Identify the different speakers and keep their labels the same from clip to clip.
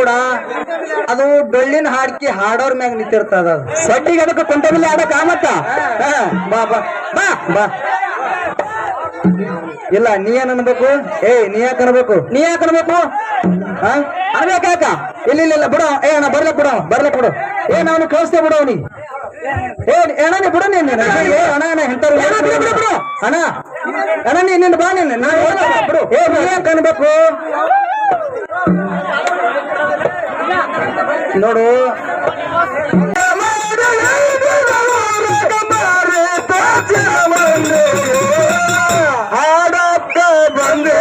Speaker 1: ಕೂಡ ಅದು ಡೊಳ್ಳಿನ ಹಾಡ್ಕಿ ಹಾಡೋರ್ ಮ್ಯಾಗ ನಿಂತಿರ್ತದ ಸಡ್ಡಿಗೆ ಅದಕ್ಕೆ ಕುಂಟಬಿಲ್ಲ ಆಡಕ್ ಆಮತ್ತ? ಬಾ ಬಾ ಬಾ ಬಾ. ಇಲ್ಲ ನೀ ಏನ್ ಅನ್ಬೇಕು? ಏ ನೀ ಯಾಕೆ ಅನ್ಬೇಕು? ನೀ ಯಾಕೆ ಅನ್ಬೇಕು? ಹಾ? ಅನ್ಬೇಕಾಕ ಇಲ್ಲ ಇಲ್ಲ ಇಲ್ಲ ಬಿಡ. ಏ ಅಣ್ಣ ಬರ್ಲಕ್ ಬಿಡ ಬರ್ಲಕ್ ಬಿಡು. ಏ ನಾನು ಕಳಿಸ್ತೇ ಬಿಡು ಅವನಿಗೆ. ಏ ಅಣ್ಣ ನೀ ಬಿಡು ನೀನು. ಏ ಅಣ್ಣ ಅಣ್ಣ ಎಂತಾರು ಅಣ್ಣ ಅಣ್ಣ ನಿನ್ನ ಬಾ ನೀನು. ನಾನು ಬಿಡು. ಏ ನೀ ಯಾಕೆ ಅನ್ಬೇಕು? ನೋಡು. ಹಾಡಕ್ಕ ಬಂದೆ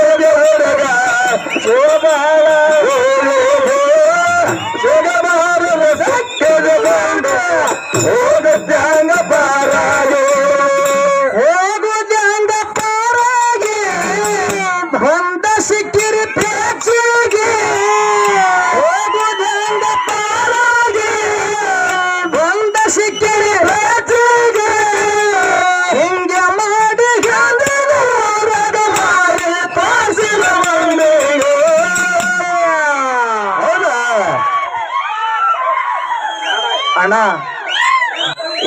Speaker 1: ಅಣ್ಣ.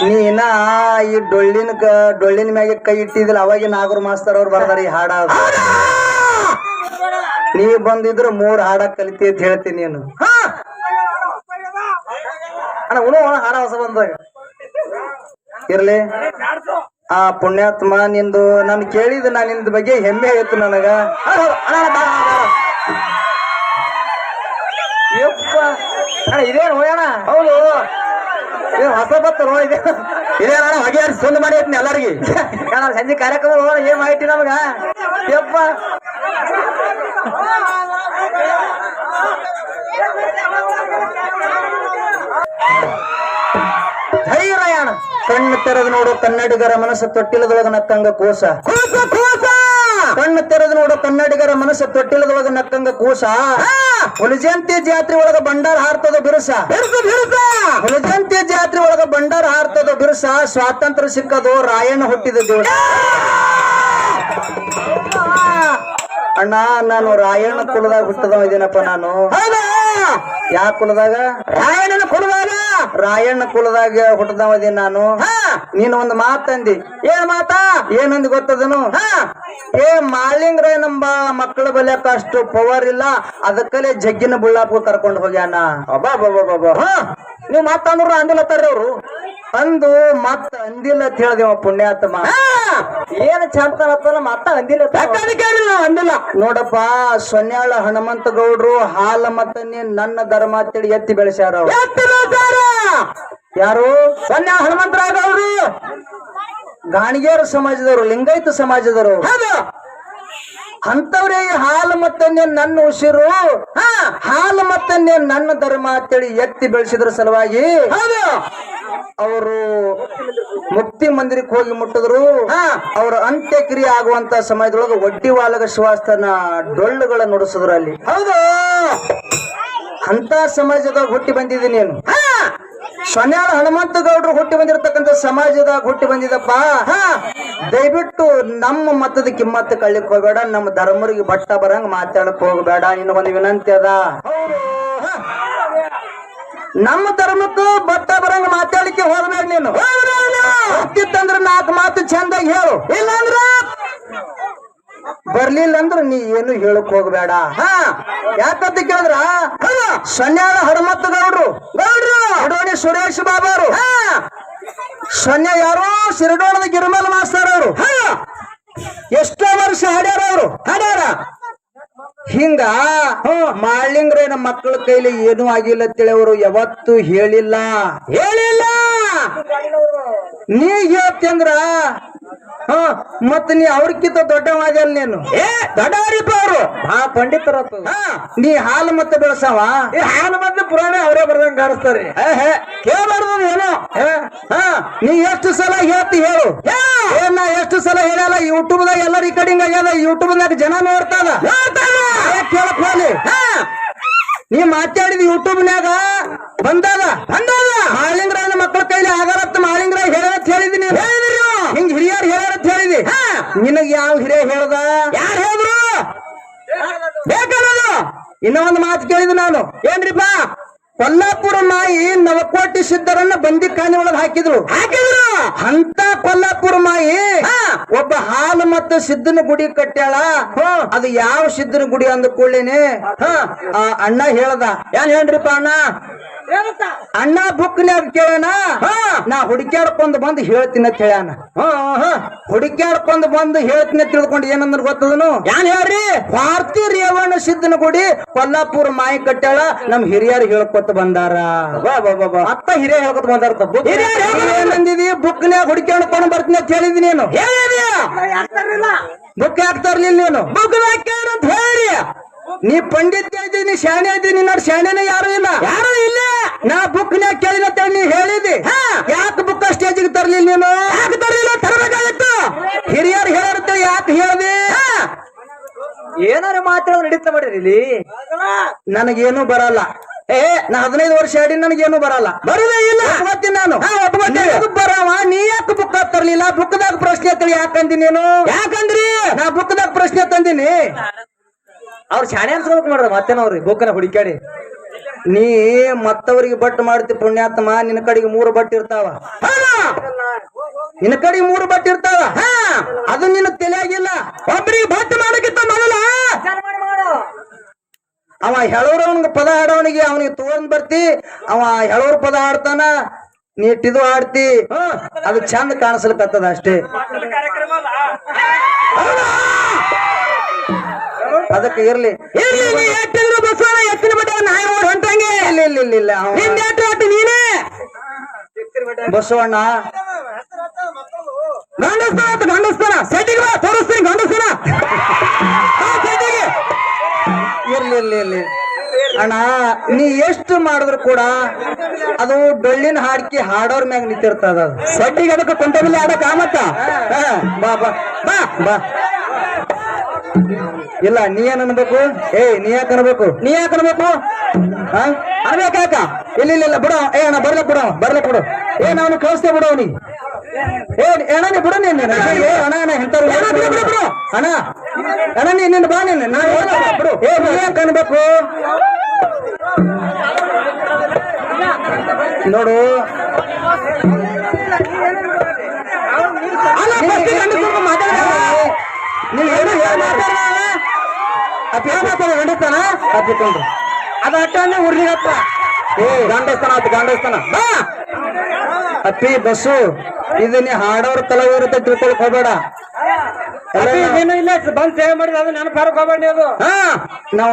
Speaker 1: ನೀ ಈ ಡೊಳ್ಳಿನ ಡೊಳ್ಳಿನ ಮ್ಯಾಗ ಕೈ ಇಟ್ಟಿದಿಲ್ಲ ಅವಾಗಿ ನಾಗರ ಮಾಸ್ತರ್ ಅವ್ರು ಬರ್ದಾರ ಈ ಹಾಡ ನೀ ಬಂದಿದ್ರು ಮೂರ್ ಹಾಡ ಕಲಿತಿ ಅಂತ ಹೇಳ್ತೀನಿ ನೀನು. ಅಣ್ಣ, ಉಣು ಹಾಡ ಹೊಸ ಬಂದಾಗ. ಇರ್ಲಿ. ಆ ಪುಣ್ಯಾತ್ಮ ನಿಂದು, ನಾನು ಕೇಳಿದ ನಾನು ನಿಂದ ಬಗ್ಗೆ ಹೆಮ್ಮೆ ಆಯ್ತು ನನಗ. ಅಣ್ಣ ಇದೇನು ಹೋಯಣ ಹೌದು. ಇದು ಹೊಸ ಬತ್ತ ನೋ ಇದೆ. ಇದೇ ನಾನು ಹೊಗೆ ಹರಿಸಿ ಸುಂದ್ ಮಾಡಿ ಐತ್ನಿ ಎಲ್ಲರಿಗೆ. ಅಣ್ಣ ಸಂಜೆ ಕಾರ್ಯಕ್ರಮ ಹೋಗೋಣ, ಏನ್ ಮಾಹಿತಿ ನಮಗ? ಯಪ್ಪ. ಧೈರ್ಯಣ ಕಣ್ಣು ತೆರೆದು ನೋಡು ಕನ್ನಡಿಗರ ಮನಸ್ಸು ತೊಟ್ಟಿಲದೊಳಗ ನಕ್ಕಂಗ ಕೋಸ. ಕೂಸ, ಕೋಸ. ಕಣ್ಣು ತೆರೆದು ನೋಡು ಕನ್ನಡಿಗರ ಮನಸ್ಸು ತೊಟ್ಟಿಲದೊಳಗ ನಕ್ಕಂಗ ಕೂಸ. ಹುಲಜಂತಿ ಜಾತ್ರೆ ಒಳಗ ಬಂಡಾರ ಹಾರ್ತದ ಬಿರುಸ? ಹುಲಜಂತಿ ಜಾತ್ರೆ ಒಳಗ ಬಂಡಾರ ಹಾರ್ತದ ಬಿರುಸ? ಸ್ವಾತಂತ್ರ್ಯ ಸಿಕ್ಕದು ರಾಯಣ್ಣ ಹುಟ್ಟಿದ ದಿವಸ. ಅಣ್ಣ ನಾನು ರಾಯಣ್ಣ ಕುಲದಾಗ ಹುಟ್ಟದವ ಇದೇನಪ್ಪ ನಾನು. ಯಾ ಕುಲದಾಗ? ರಾಯಣ್ಣನ ಕುಲದಾಗ? ರಾಯಣ್ಣ ಕುಲದಾಗ ಹುಟ್ಟದವ ಇದೀನಿ ನಾನು. ನೀನು ಒಂದು ಮಾತಂದಿ. ಏನ್ ಮಾತಾ? ಏನಂದ್ ಗೊತ್ತದನು? ಏ ಮಾಲಿಂಗ್ರ ನಂಬ ಮಕ್ಕಳ ಬಲ್ಯಾಕ ಅಷ್ಟು ಪವರ್ ಇಲ್ಲ. ಅದಕ್ಕಲೆ ಜಗ್ಗಿನ ಬುಳ್ಳಾಪು ಕರ್ಕೊಂಡು ಹೋಗ್ಯಾನ. ಅಬ್ಬಾ ಬಾಬಾ ಬಾಬಾ ನೀವು ಮಾತಂದ್ರ ಅಂದಿಲ್ಲತ್ತಾರ್ರಿ ಅವ್ರು. ಅಂದು ಮತ್ತ ಅಂದಿಲ್ಲ ಅಂತ ಹೇಳ್ದೇವ ಪುಣ್ಯಾತ್ಮ. ಏನ್ ಚಂತನತ್ತಲ್ಲ ಮತ್ತ ಅಂದಿಲ್ಲ ಅಂದಿಲ್ಲ. ನೋಡಪ್ಪ ಸೊನ್ಯಾಳ ಹನುಮಂತ ಗೌಡ್ರು ಹಾಲ ಮತ್ತ ನೀನ್ ನನ್ನ ಧರ್ಮ ಅಂತೇಳಿ ಎತ್ತಿ ಬೆಳೆಸ್ಯಾರ. ಯಾರು? ಸೊನ್ಯಾಳ ಹನುಮಂತರಾಗ ಅವರು ಗಾಣಿಗೇರ ಸಮಾಜದವರು ಲಿಂಗಾಯತ ಸಮಾಜದವರು. ಅಂತವ್ರೆ ಹಾಲು ಮತ್ತನ್ನೇ ನನ್ನ ಉಸಿರು. ಹಾಲು ಮತ್ತನ್ನೇ ನನ್ನ ಧರ್ಮ ಅಂತೇಳಿ ಎತ್ತಿ ಬೆಳೆಸಿದ್ರ ಸಲುವಾಗಿ ಅವರು ಮುಕ್ತಿ ಮಂದಿರಕ್ಕೆ ಹೋಗಿ ಮುಟ್ಟಿದ್ರು. ಅವ್ರ ಅಂತ್ಯಕ್ರಿಯೆ ಆಗುವಂತ ಸಮಯದೊಳಗೆ ಒಡ್ಡಿ ವಾಲಗ ಶಿವಾಸ್ತನ ಡೊಳ್ಳುಗಳ ನುಡಿಸಿದ್ರು ಅಲ್ಲಿ. ಹೌದು. ಅಂತ ಸಮಾಜದಾಗ ಹುಟ್ಟಿ ಬಂದಿದ್ದೀನಿ ನೀನು. ಸೊನ್ಯಾಳ ಹನುಮಂತ ಗೌಡ್ರು ಹುಟ್ಟಿ ಬಂದಿರತಕ್ಕಂತ ಸಮಾಜದಾಗ ಹುಟ್ಟಿ ಬಂದಿದಪ್ಪ. ದಯವಿಟ್ಟು ನಮ್ಮ ಮತದ ಕಿಮ್ಮತ್ತು ಕಳ್ಳಿಕ್ ಹೋಗ್ಬೇಡ, ನಮ್ಮ ಧರ್ಮರಿಗೆ ಬಟ್ಟ ಬರಂಗ್ ಮಾತಾಡಕ್ ಹೋಗ್ಬೇಡ ಒಂದು ವಿನಂತಿ ಅದ? ನಮ್ಮ ಧರ್ಮಕ್ಕ ಬಟ್ಟ ಬರಂಗ್ ಮಾತಾಡ್ಲಿಕ್ಕೆ ಹೋಗ್ಬೇಡ ನೀನು. ಹತ್ತಿತ್ತಂದ್ರ ನಾಲ್ಕು ಮಾತು ಚಂದಾಗಿ ಹೇಳು. ಇಲ್ಲಾಂದ್ರ ಬರ್ಲಿಲ್ಲ ಅಂದ್ರ ನೀ ಏನು ಹೇಳಕ್ ಹೋಗ್ಬೇಡ. ಹಾ ಯಾಕಂತ ಕೇಳಿದ್ರ? ಸನ್ಯಾಳ ಹನುಮತ್ತ ಗೌಡ್ರು ಗೌಡ್ರು ಹಡೋಣಿ ಸುರೇಶ್ ಬಾಬಾರು. ಸನ್ಯ ಯಾರೋ ಸಿರಡೋಣದ ಗಿರಿಮಲ್ ಮಾಸ್ತಾರ ಅವರು. ಎಷ್ಟೋ ವರ್ಷ ಹಾಡ್ಯಾರ ಅವರು. ಹಾಡ್ಯಾರ? ಹಿಂಗ ಮಾಳಿಂಗ್ರೇನ ಮಕ್ಕಳ ಕೈಲಿ ಏನೂ ಆಗಿಲ್ಲ ತಿಳಿಯವರು ಯಾವತ್ತು ಹೇಳಿಲ್ಲ. ಹೇಳಿಲ್ಲ. ನೀ ಹೇಳ್ತಂದ್ರ ಹ ಮತ್ತ ನೀ ಅವ್ರಕ್ಕಿಂತ ದೊಡ್ಡವಾದ್ಯಲ್ಲ ನೀನು. ಏ ದೊಡ್ಡವರಿಪ್ಪ ಅವರು. ಹಾ ಪಂಡಿತರ ನೀ ಹಾಲು ಮತ್ತೆ ಬೆಳೆಸವ? ಈ ಹಾಲು ಮತ್ತೆ ಪುರಾಣ ಅವರೇ ಬರ್ದಂಗ ಕಾಣಿಸ್ತಾರೆ. ಕೇಳಬಾರ್ದು ಏನೋ? ಏ, ಹಾ ನೀ ಎಷ್ಟು ಸಲ ಹೇಳ್ತಿ ಹೇಳು. ಏನ್ ನಾ ಎಷ್ಟು ಸಲ ಹೇಳಲ್ಲ ಯೂಟ್ಯೂಬ್ ದಾಗ ಎಲ್ಲ ರೆಕಾರ್ಡಿಂಗ್ ಆಗ್ಯದ ಯೂಟ್ಯೂಬ್ ದಾಗ ಜನ ನೋಡ್ತಾರ ಕೇಳಕ್ ಹಾ. ನೀ ಮಾತಾಡಿದ ಯೂಟ್ಯೂಬ್ ನ್ಯಾಗ ಬಂದಾಗ ಬಂದಾಗ ಮಾಳಿಂಗ್ರಾಯನ ಮಕ್ಕಳ ಕೈಲಿ ಆಗಲತ್ತ ಮಾಲಿಂಗ್ರ ಹೇಳತ್ ಹೇಳಿದಿನಿ ಹಿಂಗ್ ಹಿರಿಯರು ಹೇಳ ನಿನಗ್ ಯಾವ ಹಿರಿಯ ಹೇಳ್ದ? ಯಾರು ಹೇಳಿದ್ರು? ಬೇಕಲ್ಲದು? ಇನ್ನೊಂದು ಮಾತು ಕೇಳಿದ ನಾನು. ಏನ್ರಿಪ್ಪ? ಕೊಲ್ಲಾಪುರ ಮಾಯಿ ನವಕೋಟಿ ಸಿದ್ಧರನ್ನ ಬಂದಿ ಖಾನೆ ಒಳಗೆ ಹಾಕಿದ್ರು. ಹಾಕಿದ್ರು? ಅಂತ ಕೊಲ್ಲಾಪುರ ಮಾಯಿ ಒಬ್ಬ ಹಾಲು ಮತ್ತು ಸಿದ್ದನ ಗುಡಿ ಕಟ್ಟ್ಯಾಳ. ಅದು ಯಾವ ಸಿದ್ದನ ಗುಡಿ ಅಂದ ಕೂಡಲೇನೆ ಅಣ್ಣ ಹೇಳ್ದ. ಏನ್ ಹೇಳ್ರಿಪ್ಪ ಅಣ್ಣ? ಅಣ್ಣ ಬುಕ್ನ್ಯಾಗ ಕೇಳೋಣ ನಾ ಹುಡುಕ್ಯಾಡ್ಕೊಂಡ್ ಬಂದು ಹೇಳ್ತೀನಿ ಅಂತ ಹೇಳ್ಯಾನ. ಹುಡುಕ್ಯಾಡ್ಕೊಂಡ್ ಬಂದು ಹೇಳ್ತೀನಿ ತಿಳ್ಕೊಂಡ್ ಏನಂದ್ರ ಗೊತ್ತದನು? ಯಾನ್ ಹೇಳ್ರಿ? ಭಾರತಿ ರೇವಣ್ಣ ಸಿದ್ದನ ಗುಡಿ ಕೊಲ್ಲಾಪುರ ಮಾಯಿ ಕಟ್ಟಾಳ ನಮ್ ಹಿರಿಯರು ಹೇಳ್ಕೊತ ಬಂದಾರ. ಅತ್ತ ಹಿರಿಯ ಹೇಳ್ಕೊತ ಬಂದಾರ ಏನಂದಿದಿ ಬುಕ್ನ್ಯಾಗ ಹುಡುಕ್ಯಾಡ್ಕೊಂಡ್ ಬರ್ತೀನಿ ಅಂತ ಹೇಳಿದಿ ನೀನು? ಬುಕ್ ಹಾಕ್ತಾರ್ಲಿಲ್ಲ ನೀನು? ಬುಕ್ ಅಂತ ಹೇಳಿ. ನೀ ಪಂಡಿತ್ಯ ಇದೀನಿ ಶಾಣೆ ಇದ್ದೀನಿ ನೋಡಿ ಶಾಣೆನೇ ಯಾರು ಇಲ್ಲ ಯಾರು ಇಲ್ಲ ನಾ ಬುಕ್ ನ್ಯಾಗ ಕೇಳಿನ ನೀ ಹೇಳಿದಿ ಯಾಕೆ ಬುಕ್ ಸ್ಟೇಜಿಗೆ ತರ್ಲಿಲ್ಲ ನೀನು ಯಾಕೆ ತರಲಿಲ್ಲ ತರಬೇಕಾಗಿತ್ತು ಹಿರಿಯರು ಹೇಳಿರ್ತ ಯಾಕೆ ಹೇಳ್ದಿ
Speaker 2: ಏನಾರ ಮಾತ್ರ ನಡೀತಾ ಮಾಡ್ರಿ ಇಲ್ಲಿ
Speaker 1: ನನಗೇನು ಬರಲ್ಲ. ಏ ನಾ ಹದಿನೈದು ವರ್ಷ ಆಡಿ ನನಗೇನು ಬರಲ್ಲ. ಬರದೇ ಇಲ್ಲ. ಒಪ್ಕೊತೀನಿ ನಾನು. ಬರವ ನೀ ಯಾಕೆ ಬುಕ್ ತರ್ಲಿಲ್ಲ ಬುಕ್ದಾಗ ಪ್ರಶ್ನೆ ತಳಿ ಯಾಕಂದಿ ನೀನು? ಯಾಕಂದ್ರಿ? ನಾ ಬುಕ್ದಾಗ ಪ್ರಶ್ನೆ ತಂದಿನಿ.
Speaker 2: ಅವ್ರ ಶಾಣೆ ಅನ್ಸ್ಕೊಳಕ್ ಮಾಡ್ರ ಮತ್ತೇನವ್ರಿ ಬುಕ್ಕನ ಹುಡುಕಾಡಿ
Speaker 1: ನೀ ಮತ್ತವ್ರಿಗೆ ಬಟ್ ಮಾಡ್ತಿ ಪುಣ್ಯಾತ್ಮ ನಿನ್ನ ಕಡೆಗೆ ಮೂರು ಬಟ್ ಇರ್ತಾವ. ನಿನ್ನ ಕಡೆಗೆ ಮೂರು ಬಟ್ ಇರ್ತಾವ. ಅದು ನಿನ್ನ ತಲೆಯಾಗಿಲ್ಲ. ಒಬ್ರಿಗೆ ಬಟ್ ಮಾಡಕ್ಕಿಂತ ಮೊದಲ. ಅವ ಹೇಳೋರು ಅವನಿಗೆ ಪದ ಆಡೋನಿಗೆ ಅವನಿಗೆ ತಗೊಂಡ್ ಬರ್ತಿ ಅವ ಹೇಳೋರ್ ಪದ ಆಡ್ತಾನ ನೀಟಿದು ಆಡ್ತಿ ಅದು ಚಂದ ಕಾಣಿಸ್ಲಿಕ್ಕತ್ತದ ಅಷ್ಟೇ. ಅದಕ್ಕೆ ಇರ್ಲಿ. ಎಟ್ಟಿದ್ರು ಬಸವಣ್ಣ ಎತ್ತಿನ ಬಿಟ್ಟ ನಾಯಿ ಓಡ್ ಹೊಂಟಂಗೆ. ಇಲ್ಲ ಇಲ್ಲ ಇಲ್ಲ ಇಲ್ಲ ನೀನೇ? ಬಸವಣ್ಣ. ಗಂಡಸ್ತಾನ ಗಂಡಸ್ತಾನ. ಸೆಟ್ಟಿಗೆ ಬಾ ತೋರಿಸ್ತೀನಿ ಗಂಡಸ್ತಾನ. ಸೆಟ್ಟಿಗೆ. ಇರ್ಲಿ ಇರ್ಲಿ ಇರ್ಲಿ. ಅಣ್ಣ ನೀ ಎಷ್ಟು ಮಾಡಿದ್ರು ಕೂಡ ಅದು ಡೊಳ್ಳಿನ ಹಾಡ್ಕಿ ಹಾಡೋರ್ ಮ್ಯಾಗ ನಿಂತಿರ್ತದ ಅದು. ಸಡ್ಡಿಗೆ ಅದಕ್ಕೆ ಕೊಂಟಬಿಲ್ಲಿ ಆಡಕ್ ಮತ್ತ? ಹಾ, ಬಾ ಬಾ. ಬಾ ಬಾ. ಇಲ್ಲ ನೀ ಏನ್ ಅನ್ಬೇಕು? ಏ ನೀ ಯಾಕೆ ಅನ್ಬೇಕು? ನೀ ಯಾಕೆ ಅನ್ಬೇಕು? ಅನ್ಬೇಕಾಕ ಇಲ್ಲ ಇಲ್ಲ ಇಲ್ಲ ಬಿಡು. ಏ ಅಣ್ಣ ಬರ್ಲಕ್ ಬಿಡೋ. ಬರ್ಲಕ್ ಬಿಡು. ಏ ನಾನು ಕಳಿಸ್ತೇ ಬಿಡೋ ಅವನಿಗೆ. ಏ ಅಣ್ಣ ಬಿಡು ನೀನು ಅಣ್ಣ ಅಣ್ಣ ಎಂತ ಬಿಡು ಬಿಡು ಬಿಡು ಅಣ್ಣ ಅಣ್ಣ ನೀ ನಿನ್ನ ಬಾ ನೀನು ನಾನು ಬಿಡು. ಏ ಯಾಕೆ ನೋಡು. ಅದ ಅಟ್ಟನೆ ಉರ್ಲಿಗಪ್ಪ ಏ ಗಂಡಸ್ತಾನ ಆತ ಗಂಡಸ್ತಾನ ಬಾ. ಅಪ್ಪಿ ಬಸ್ಸು ಇದು ನೀ ಹಾಡೋರ್ ಕಲಾವಿದ್ರ ತಿಳ್ಕೊಳಕ್ ಹೋಗ್ಬೇಡ.
Speaker 2: ಏನು ಇಲ್ಲ ಬಂದ್ ಸೇವೆ ಮಾಡಿದ ಅದು ನೆನಪು ಹಾರಕ್ ಹೋಗ್ಬೇಡಿ ಅದು.
Speaker 1: ಹಾ ನಾವು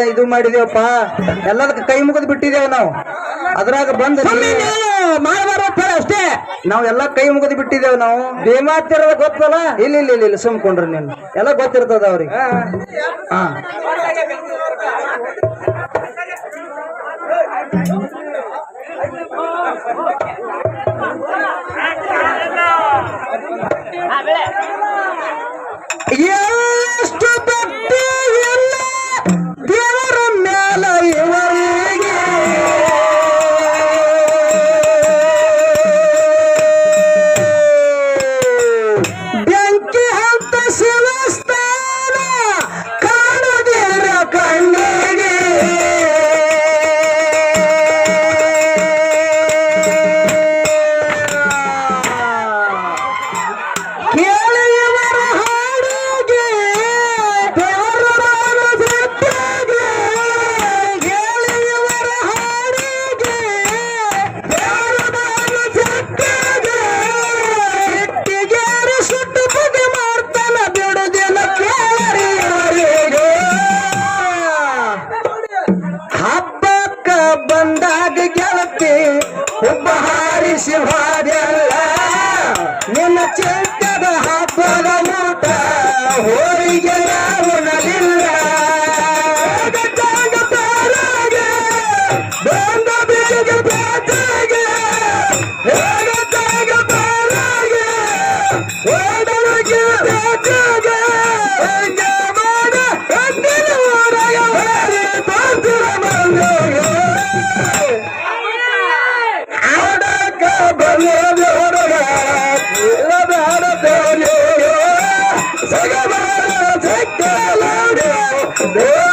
Speaker 1: ಇದು ಮಾಡಿದೇವಪ್ಪ ಎಲ್ಲದಕ್ಕ ಕೈ ಮುಗಿದ್ ಬಿಟ್ಟಿದೇವ್ ನಾವು. ಅದ್ರಾಗ ಬಂದ ಮಾಡಬಾರ ಅಷ್ಟೇ. ನಾವ್ ಎಲ್ಲಾ ಕೈ ಮುಗಿದ್ ಬಿಟ್ಟಿದೇವ್ ನಾವು.
Speaker 2: ಭೀಮಾತಿರದ ಗೊತ್ತಲ್ಲ?
Speaker 1: ಇಲ್ಲ ಇಲ್ಲ ಇಲ್ಲ ಇಲ್ಲ ಸುಮ್ಕೊಂಡ್ರಿ ನೀನು. ಎಲ್ಲ ಗೊತ್ತಿರ್ತದ ಅವ್ರಿಗೆ. ಹಾ. হবে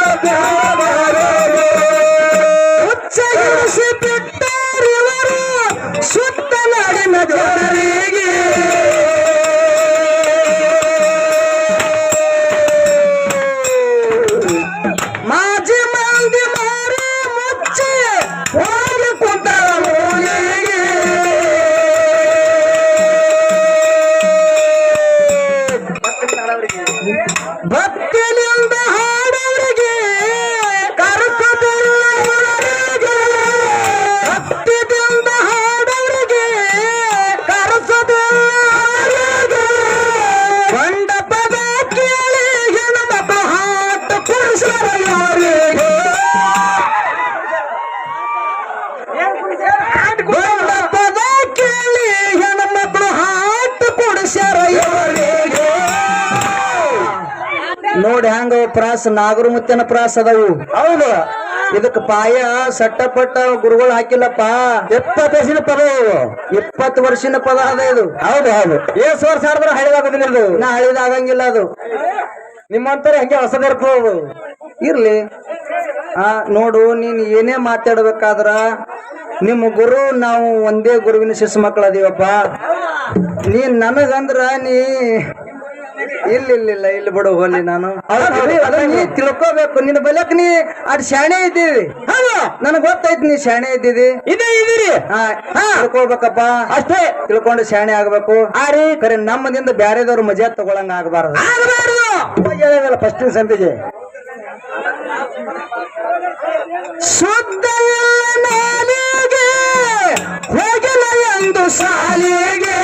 Speaker 1: ನೋಡಿ ಹಂಗ ಪ್ರಾಸ ನಾಗರ ಮುತ್ತಿನ ಪ್ರಾಸ ಅದಾವು. ಹೌದು. ಇದಕ್ ಪಾಯ ಸಟ್ಟಪಟ್ಟ ಗುರುಗಳು ಹಾಕಿಲ್ಲಪ್ಪ. ಎಪ್ಪತ್ತು ವರ್ಷದ ಪದ ಇವು ಇಪ್ಪತ್ತು ವರ್ಷದ ಪದ ಅದ ಇದು. ಹೌದು ಹೌದು. ಎಷ್ಟು ವರ್ಷ ಆಡಿದ್ರೆ ಹಳಿದಾಗೋದಿಲ್ಲ ಇದು. ನಾ ಹಳಿದಾಗಂಗಿಲ್ಲ ಅದು. ನಿಮ್ಮಂತರ ಹಂಗೆ ಹೊಸದ ಇರ್ಬೋದು ಇರ್ಲಿ. ಆ ನೋಡು ನೀನ್ ಏನೇ ಮಾತಾಡ್ಬೇಕಾದ್ರ ನಿಮ್ಮ ಗುರು ನಾವು ಒಂದೇ ಗುರುವಿನ ಶಿಶು ಮಕ್ಕಳು ನೀನ್ ನನಗಂದ್ರ ನೀ ಇಲ್ಲ ಇಲ್ಲ ಇಲ್ಲ ಇಲ್ಲಿ ಬಿಡು ಹೋಲಿ ನಾನು. ನೀ ತಿಳ್ಕೋಬೇಕು ನಿನ್ನ ಬಲಕ್ ನೀ ಅದ್ ಶಾಣೆ ಇದ್ದೀವಿ. ನನಗ್ ಗೊತ್ತೈತಿ ನೀ ಶಾಣೆ ಇದ್ದೀವಿ. ಇದೇ ಇದೀರಿ ತಿಳ್ಕೊಬೇಕಪ್ಪ ಅಷ್ಟೇ. ತಿಳ್ಕೊಂಡು ಶಾಣೆ ಆಗ್ಬೇಕು. ಆರಿ ಕರೆ ನಮ್ಮದಿಂದ ಬ್ಯಾರೆದವ್ರು ಮಜಾ ತಗೊಳಂಗ ಆಗಬಾರದು. ಆಗಬಾರದು. ಫಸ್ಟ್ ಸಂತಿಗೆ. ಶುದ್ಧ ನಾಲಿಗೆ ಹೋಗಿಲ್ಲ ಎಂದು ಸಾಲಿಗೆ.